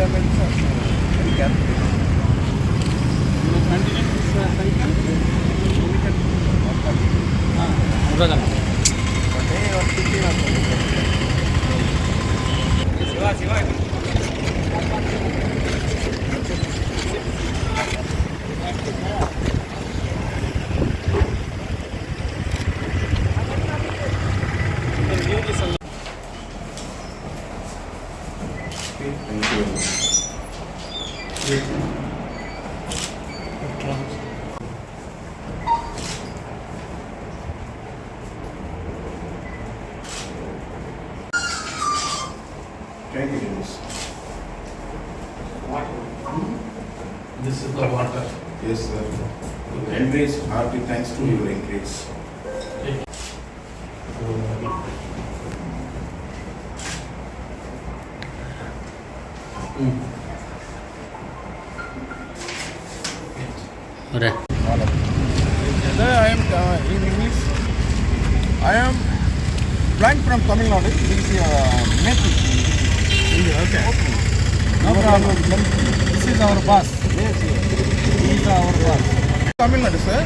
Continue drums. Take it in this. Is the water. Yes, sir. Okay. Embrace hearty thanks to your increase. Okay. Mm. Sir, I am uh, in English. I am blind from Tamil Nadu. This is uh, native. Okay. No problem. This is our bus. Yes, yes. This is our bus. Tamil Nadu, sir.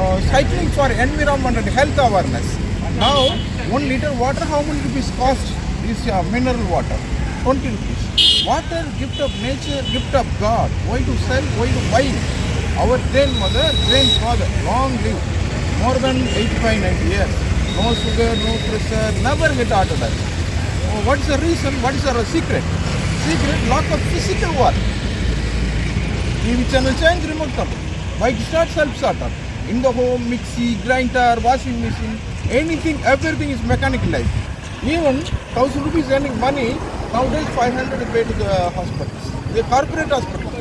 Uh, cycling for environment and health awareness. Now, one liter water, how many rupees cost? This uh, mineral water, 20 rupees. Water, gift of nature, gift of God. Why to sell? Why to buy? Our grandmother, grandfather, long live, more than 85, 90 years. No sugar, no pressure, never get heart attack. Oh, what's the reason? What is the secret? Secret, lot of physical work. TV channel change, remote control. Bike start, self starter. In the home, mixie, grinder, washing machine, anything, everything is mechanicalized. Even thousand rupees earning money, nowadays 500 to pay to the hospitals. The corporate hospital.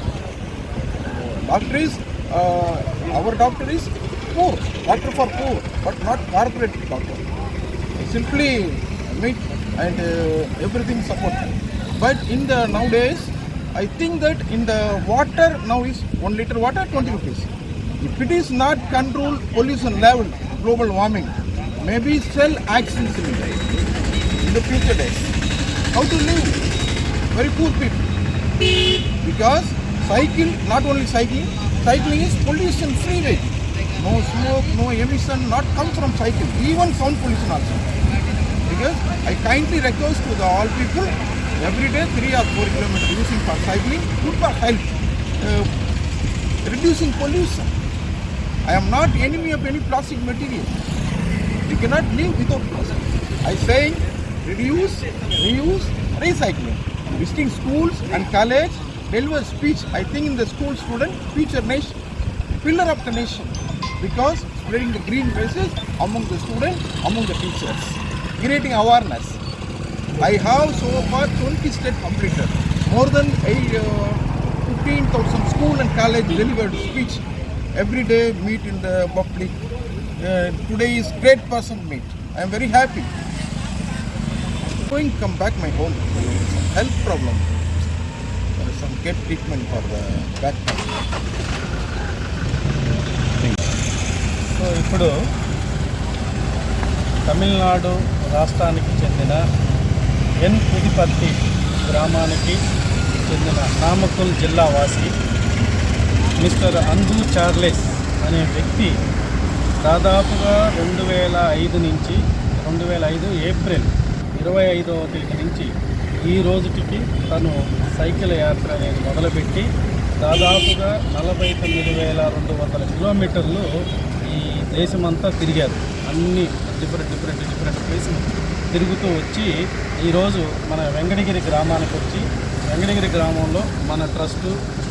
Doctor is, uh, our doctor is poor, doctor for poor, but not corporate doctor. Simply meat and uh, everything support. But in the nowadays, I think that in the water now is one liter water 20 rupees. If it is not control pollution level, global warming, maybe sell cylinder in the future days. How to live? Very poor people because cycle not only cycling cycling is pollution free way no smoke no emission not come from cycle even sound pollution also. Because i kindly request to the all people every day 3 or 4 kilometers using for cycling good for health uh, reducing pollution. I am not enemy of any plastic material. You cannot live without plastic. I saying reduce reuse recycling. Visiting schools and college deliver speech i think in the school student future nation pillar of the nation because spreading the green message among the students among the teachers creating awareness. I have so far 20 state completed. More than uh, 15000 school and college delivered speech. Every day meet in the public. Uh, today is great person meet. I am very happy. Going come back my home. Health problem. Some get treatment for the back pain. So ఇప్పుడు తమిళనాడు రాష్ట్రానికి చెందిన ఎన్ పుదిపర్తి గ్రామానికి చెందిన నామకుల్ జిల్లా వాసి mister అందు Charles అనే వ్యక్తి దాదాపుగా రెండు వేల ఐదు నుంచి రెండు వేల ఐదు ఏప్రిల్ ఇరవై ఐదవ తేదీ నుంచి ఈ రోజుటికి తను సైకిల్ యాత్ర అనేది మొదలుపెట్టి దాదాపుగా నలభై తొమ్మిది వేల రెండు వందల కిలోమీటర్లు ఈ దేశమంతా తిరిగారు. అన్ని డిఫరెంట్ డిఫరెంట్ డిఫరెంట్ ప్లేసులు తిరుగుతూ వచ్చి ఈరోజు మన వెంకటగిరి గ్రామానికి వచ్చి వెంకటగిరి గ్రామంలో మన ట్రస్ట్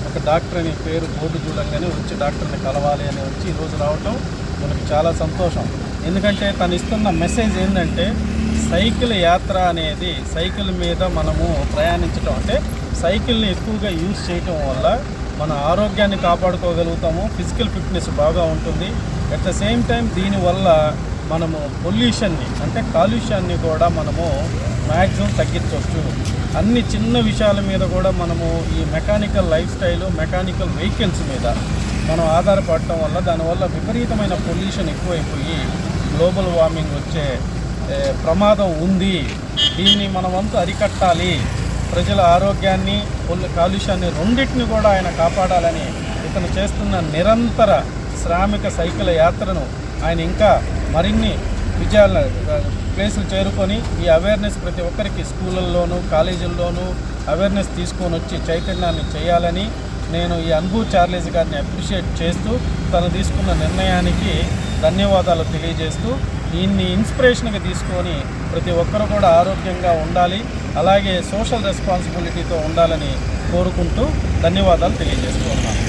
ఒక డాక్టర్ అనే పేరు బోర్డు చూడంగానే వచ్చి డాక్టర్ని కలవాలి అని వచ్చి ఈరోజు రావటం మనకు చాలా సంతోషం. ఎందుకంటే తను ఇస్తున్న మెసేజ్ ఏంటంటే సైకిల్ యాత్ర అనేది సైకిల్ మీద మనము ప్రయాణించడం అంటే సైకిల్ని ఎక్కువగా యూజ్ చేయటం వల్ల మన ఆరోగ్యాన్ని కాపాడుకోగలుగుతాము ఫిజికల్ ఫిట్నెస్ బాగా ఉంటుంది. అట్ ద సేమ్ టైం దీనివల్ల మనము పొల్యూషన్ని అంటే కాలుష్యాన్ని కూడా మనము మ్యాక్సిమం తగ్గించవచ్చు. అన్ని చిన్న విషయాల మీద కూడా మనము ఈ mechanical lifestyle mechanical vehicles మీద మనం ఆధారపడటం వల్ల దానివల్ల విపరీతమైన పొల్యూషన్ ఎక్కువైపోయి గ్లోబల్ వార్మింగ్ వచ్చే ప్రమాదం ఉంది. దీన్ని మన వంతు అరికట్టాలి. ప్రజల ఆరోగ్యాన్ని కొన్ని కాలుష్యాన్ని రెండింటిని కూడా ఆయన కాపాడాలని ఇతను చేస్తున్న నిరంతర శ్రామిక సైకిల్ యాత్రను ఆయన ఇంకా మరిన్ని విజయాల ప్లేసులు చేరుకొని ఈ అవేర్నెస్ ప్రతి ఒక్కరికి స్కూళ్ళల్లోనూ కాలేజీల్లోనూ అవేర్నెస్ తీసుకొని వచ్చి చైతన్యాన్ని చేయాలని నేను ఈ అన్బు చార్లెస్ గారిని అప్రిషియేట్ చేస్తూ తను తీసుకున్న నిర్ణయానికి ధన్యవాదాలు తెలియజేస్తూ దీన్ని ఇన్స్పిరేషన్గా తీసుకొని ప్రతి ఒక్కరు కూడా ఆరోగ్యంగా ఉండాలి. అలాగే సోషల్ రెస్పాన్సిబిలిటీతో ఉండాలని కోరుకుంటూ ధన్యవాదాలు తెలియజేస్తూ ఉన్నాను.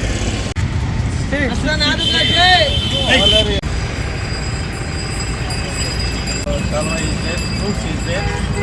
Shalwa